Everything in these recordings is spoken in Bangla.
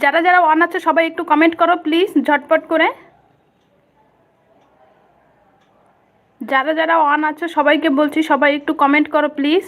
যারা যারা ওয়ান আছে, সবাই একটু কমেন্ট করো প্লিজ ঝটপট করে। যারা যারা ওয়ান আছে, সবাইকে বলছি, সবাই একটু কমেন্ট করো প্লিজ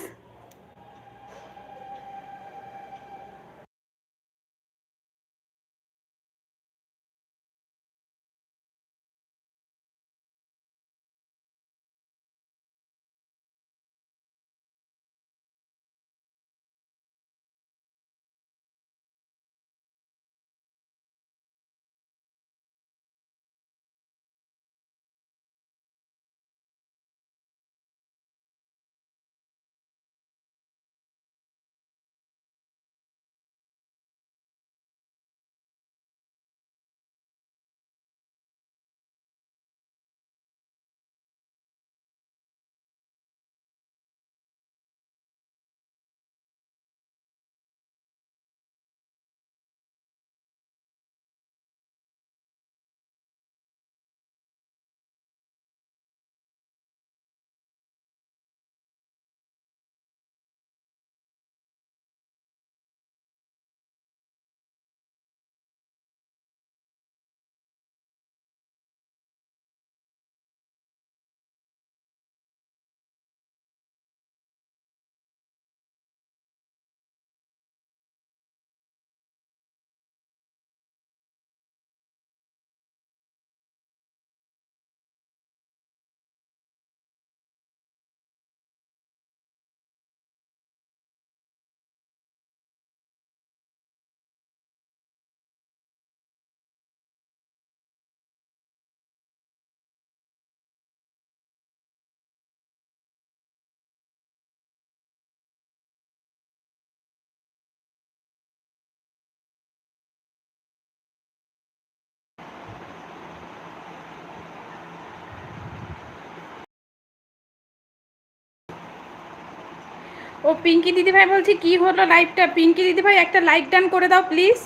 ও পিঙ্কি দিদিভাই বলছি, কি হলো লাইভটা পিঙ্কি দিদিভাই, একটা লাইক ডান করে দাও প্লিজ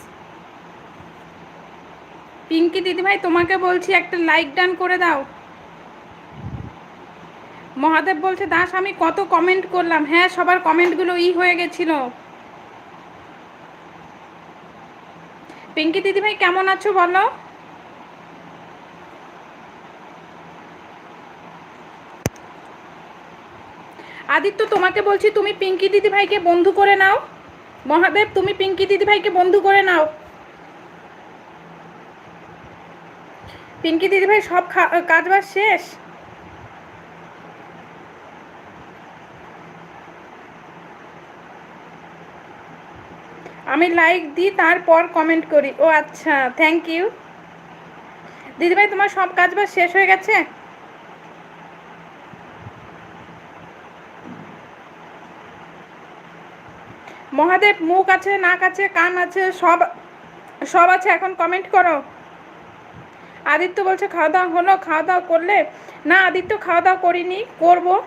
পিঙ্কি দিদিভাই, তোমাকে বলছি, একটা লাইক ডান করে দাও। মহাদেব বলছে, দাস, আমি কত কমেন্ট করলাম। হ্যাঁ সবার কমেন্টগুলো ই হয়ে গেছিল। পিঙ্কি দিদিভাই, কেমন আছো বলো? আদিত্য, তোমাকে বলছি তুমি পিঙ্কি দিদি ভাইকে বন্ধু করে নাও। মহাদেব, তুমি পিঙ্কি দিদি ভাইকে বন্ধু করে নাও। পিঙ্কি দিদি ভাই সব কাজ বাজ শেষ? আমি লাইক দিই, তারপর কমেন্ট করি। ও আচ্ছা থ্যাংক ইউ দিদিভাই, তোমার সব কাজ বাজ শেষ হয়ে গেছে? মহাদেব, মুখ আছে, নাক আছে, কান আছে, সব সব আছে, এখন কমেন্ট করো। আদিত্য বলছে, খাওয়া দাওয়া হলো, খাওয়া দাওয়া করলে? না, আদিত্য খাওয়া দাওয়া করিনি, করব।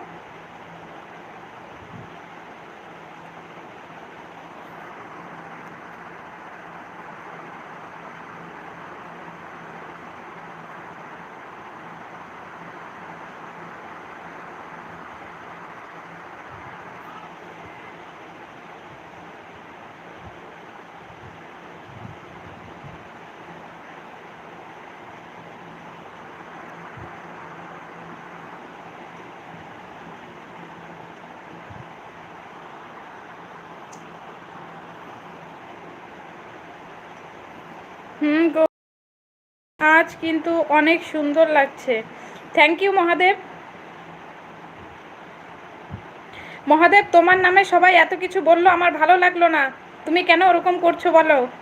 হুম গো। আজ কিন্তু অনেক সুন্দর লাগছে। Thank you Mahadev. মহাদেব, তোমার নামে সবাই এত কিছু বলল, আমার ভালো লাগল না। তুমি কেন ওরকম করছ বলো?